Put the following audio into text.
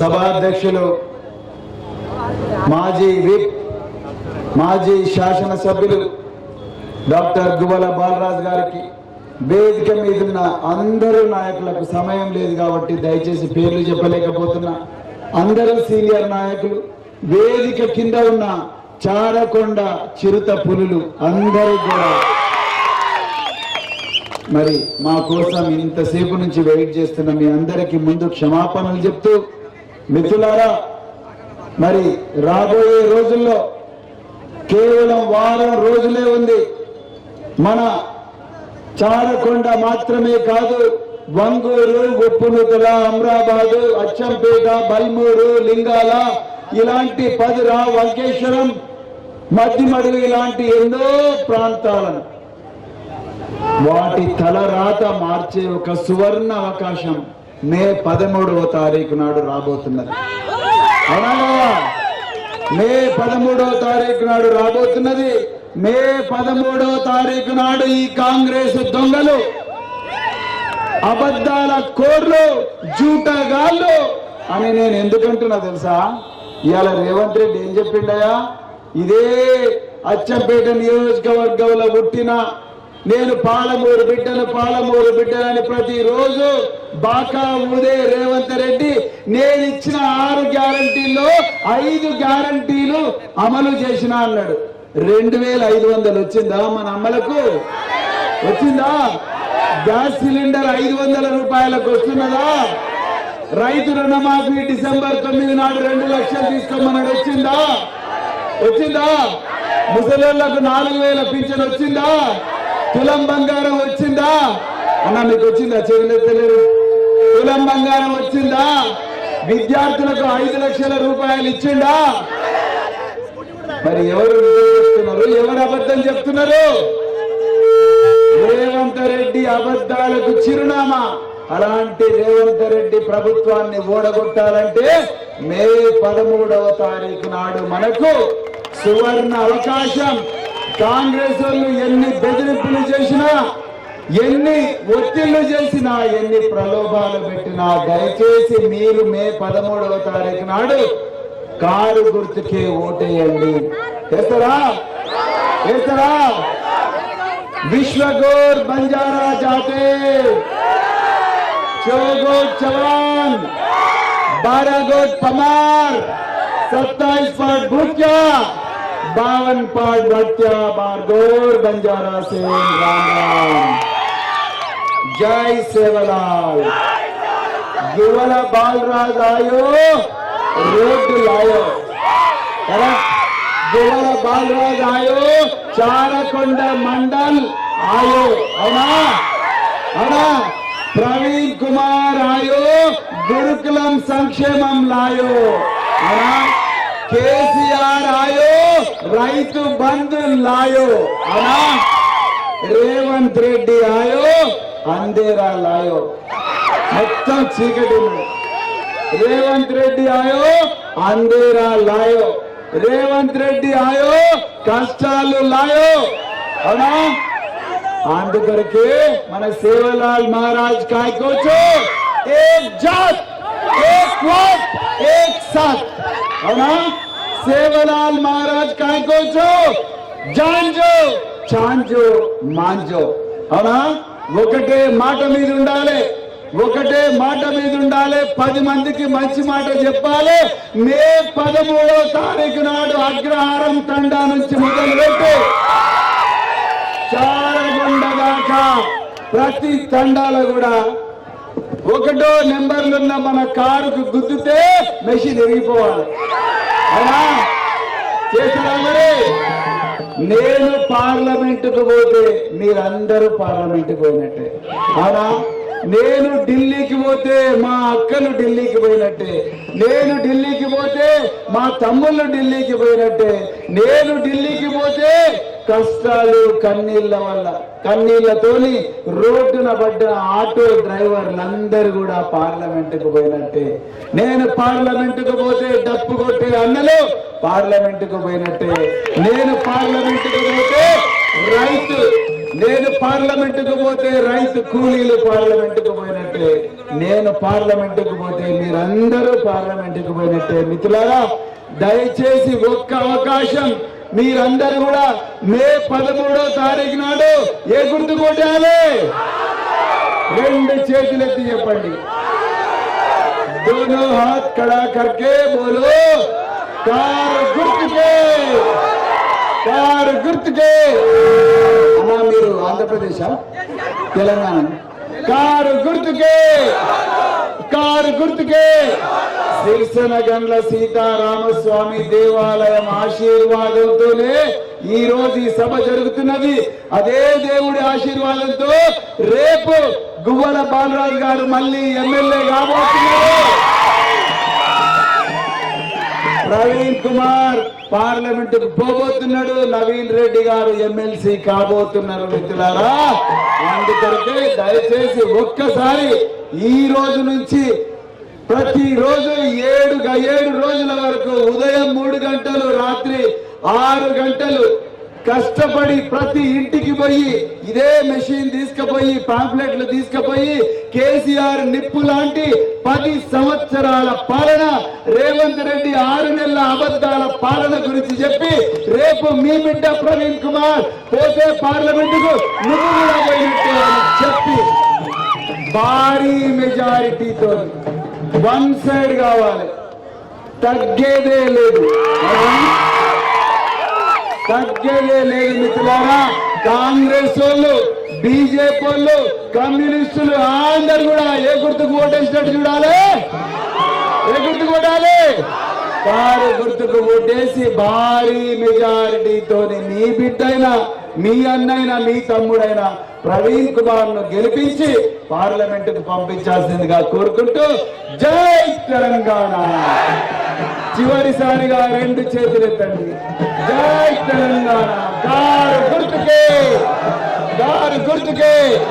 సభాధ్యక్షులు మాజీ విప్ మాజీ శాసనసభ్యులు డాక్టర్ గువల బాలరాజ్ గారికి వేదిక మీద ఉన్న అందరూ నాయకులకు సమయం లేదు కాబట్టి దయచేసి పేర్లు చెప్పలేకపోతున్నా. అందరూ సీనియర్ నాయకులు వేదిక కింద ఉన్న చారకొండ చిరుత పులులు అందరూ కూడా. మరి మా కోసం ఇంతసేపు నుంచి వెయిట్ చేస్తున్న మీ అందరికీ ముందు క్షమాపణలు చెప్తూ మిత్రులారా మరి రాబోయే రోజుల్లో కేవలం వారం రోజులే ఉంది. మన చారకొండ మాత్రమే కాదు వంగూరు ఉప్పునుతుల అమ్రాబాదు అచ్చంపేట బల్మూరు లింగాల ఇలాంటి పదిరా వంకేశ్వరం మధ్యమడుగు ఇలాంటి ఎన్నో ప్రాంతాలను. వాటి తలరాత మార్చే ఒక సువర్ణ అవకాశం. మే పదమూడవ తారీఖు నాడు రాబోతున్నది. అవునా? మే పదమూడవ తారీఖు నాడు రాబోతున్నది. మే పదమూడవ తారీఖు నాడు ఈ కాంగ్రెస్ దొంగలు అబద్ధాల కోర్లు జూటగాళ్ళు అని నేను ఎందుకంటున్నా తెలుసా? ఇవాళ రేవంత్ రెడ్డి ఏం చెప్పిండయా ఇదే అచ్చంపేట నియోజకవర్గంలో పుట్టిన నేను పాలమూరు బిడ్డను పాలమూరు బిడ్డనని ప్రతిరోజు బాకా ఊదే రేవంత్ రెడ్డి నేను ఇచ్చిన ఆరు గ్యారంటీల్లో ఐదు గ్యారంటీలు అమలు చేసిన అన్నాడు. రెండు వేల ఐదు వందలు వచ్చిందా మన అమ్మలకు? వచ్చిందా? గ్యాస్ సిలిండర్ ఐదు వందల రూపాయలకు వస్తున్నదా? రైతు రుణమాఫీ డిసెంబర్ తొమ్మిది నాడు రెండు లక్షలు తీసుకోమన్నాడు వచ్చిందా? వచ్చిందా? ముసలిళ్ళకు నాలుగు వేల పింఛన్ వచ్చిందా? తులం బంగారం వచ్చిందా? అన్న మీకు వచ్చిందా? చెవులెత్తలేరు తులం బంగారం వచ్చిందా? విద్యార్థులకు ఐదు లక్షల రూపాయలు ఇచ్చిండా మరి ఎవరు చెప్తున్నారు ఎవరు అబద్ధం చెప్తున్నారు? రేవంత్ రెడ్డి అబద్ధాలకు చిరునామా. అలాంటి రేవంత్ రెడ్డి ప్రభుత్వాన్ని ఓడగొట్టాలంటే మే పదమూడవ తారీఖు నాడు మనకు సువర్ణ అవకాశం. కాంగ్రెస్ వాళ్ళు ఎన్ని బెదిరింపులు చేసినా ఎన్ని ఒత్తిళ్లు చేసినా ఎన్ని ప్రలోభాలు పెట్టినా దయచేసి మీరు మే పదమూడవ తారీఖు నాడు కారు గుర్తుకే ఓటేయండి వేస్తారా వేస్తారా विश्वगौर बंजारा जाते चौगोट चवान बारह गोट पमार सत्ताईस पाठ भूटिया बावन पाठ भट्टिया बारगोर बंजारा से राम राम जय सेवलाल युवल बालराज आयो रोड लायो करेक्ट యువల బాలరాజ్ ఆయో చారకొండ మండల్ ఆయో అవునా అవునా ప్రవీణ్ కుమార్ ఆయో గురుకులం సంక్షేమం లాయో అవునా కేసీఆర్ ఆయో రైతు బంధు లాయో. అవునా రేవంత్ రెడ్డి ఆయో అందేరా లాయో. మొత్తం చీకటి రేవంత్ రెడ్డి ఆయో అందేరా లాయో. రేవంత్ రెడ్డి ఆయో కష్టాలు లాయో. అవునా అందుకొరకే మన సేవలాల్ మహారాజ్ కాయకోచు ఏ జాత్? ఏక్ ఏక్ సాత్ అవునా సేవలాల్ మహారాజ్ కాయకోచు జాంజో చాంజో మాంజో అవునా ఒకటే మాట మీద ఉండాలి ఒకటే మాట మీద ఉండాలి పది మందికి మంచి మాట చెప్పాలి మే పదమూడో తారీఖు నాడు అగ్రహారం తండా నుంచి మొదలు పెట్టి చారగొండ దాకా ప్రతి తండాలో కూడా ఒకటో నెంబర్లున్న మన కారుకు గుద్దితే మెషిన్ ఎరిగిపోవాలి. అవునా? చేసారా మరి? నేను పార్లమెంటుకు పోతే మీరందరూ పార్లమెంటుకు పోయినట్టే. అవునా? నేను ఢిల్లీకి పోతే మా అక్కలు ఢిల్లీకి పోయినట్టే. నేను ఢిల్లీకి పోతే మా తమ్ముళ్ళు ఢిల్లీకి పోయినట్టే. నేను ఢిల్లీకి పోతే కష్టాలు కన్నీళ్ళ వల్ల కన్నీళ్ళతోని రోడ్డున పడ్డ ఆటో డ్రైవర్లందరూ కూడా పార్లమెంటుకు పోయినట్టే. నేను పార్లమెంటుకు పోతే డప్పు కొట్టే అన్నలు పార్లమెంటుకు పోయినట్టే. నేను పార్లమెంటుకు పోతే రైతు నేను పార్లమెంటుకు పోతే రైతు కూలీలు పార్లమెంటుకు పోయినట్టే నేను పార్లమెంటుకు పోతే మీరందరూ పార్లమెంటుకు పోయినట్టే మిత్రులారా దయచేసి ఒక్క అవకాశం మీరందరూ కూడా మే పదమూడో తారీఖు నాడు ఏ గుర్తు కొట్టాలి రెండు చేతులెత్తి చెప్పండి दोनों हाथ खड़ा करके बोलो कार गुर्त के కారు గుర్తుకే అన్నా మీరు ఆంధ్రప్రదేశ్? తెలంగాణ? కారు గుర్తుకే! కారు గుర్తుకే! శిర్సన గండ్ల సీతారామస్వామి దేవాలయం ఆశీర్వాదంతోనే ఈ రోజు ఈ సభ జరుగుతున్నది. అదే దేవుడి ఆశీర్వాదంతో రేపు గువ్వల బాలరాజు గారు మళ్ళీ ఎమ్మెల్యే కాబోతున్నారు. ప్రవీణ్ కుమార్ పార్లమెంట్ పోబోతున్నాడు. నవీన్ రెడ్డి గారు ఎమ్మెల్సీ కాబోతున్నారు మిత్రులారా. అందుకొరకే దయచేసి ఒక్కసారి ఈ రోజు నుంచి ప్రతి రోజు ఏడు ఏడు రోజుల వరకు ఉదయం మూడు గంటలు రాత్రి ఆరు గంటలు కష్టపడి ప్రతి ఇంటికి పోయి ఇదే మెషిన్ తీసుకుపోయి పాంప్లెట్లు తీసుకుపోయి కేసీఆర్ నిప్పు లాంటి పది సంవత్సరాల పాలన రేవంత్ రెడ్డి ఆరు నెలల అబద్ధాల పాలన గురించి చెప్పి రేపు మీ బిడ్డ ప్రవీణ్ కుమార్ పోతే పార్లమెంటుకు నువ్వు కూడా పోయినట్టు చెప్పి భారీ మెజారిటీతో వన్ సైడ్ కావాలి. తగ్గేదే లేదు. తగ్గేదే లేదు మిత్రులారా. కాంగ్రెస్ వాళ్ళు బీజేపీ వాళ్ళు కమ్యూనిస్టులు అందరు కూడా ఏ గుర్తుకు ఓటేసినట్టు చూడాలి? ఏ గుర్తుకు ఓటాలి? కారు గుర్తుకు ఓటేసి భారీ మెజారిటీతో మీ బిడ్డైనా మీ అన్నైనా మీ తమ్ముడైనా ప్రవీణ్ కుమార్ను గెలిపించి పార్లమెంట్కు పంపించాల్సిందిగా కోరుకుంటూ జై తెలంగాణ. చివరిసారిగా రెండు చేతులు ఎత్తండి. జై తెలంగాణ. గారు గుర్తుకే. గారు గుర్తుకే.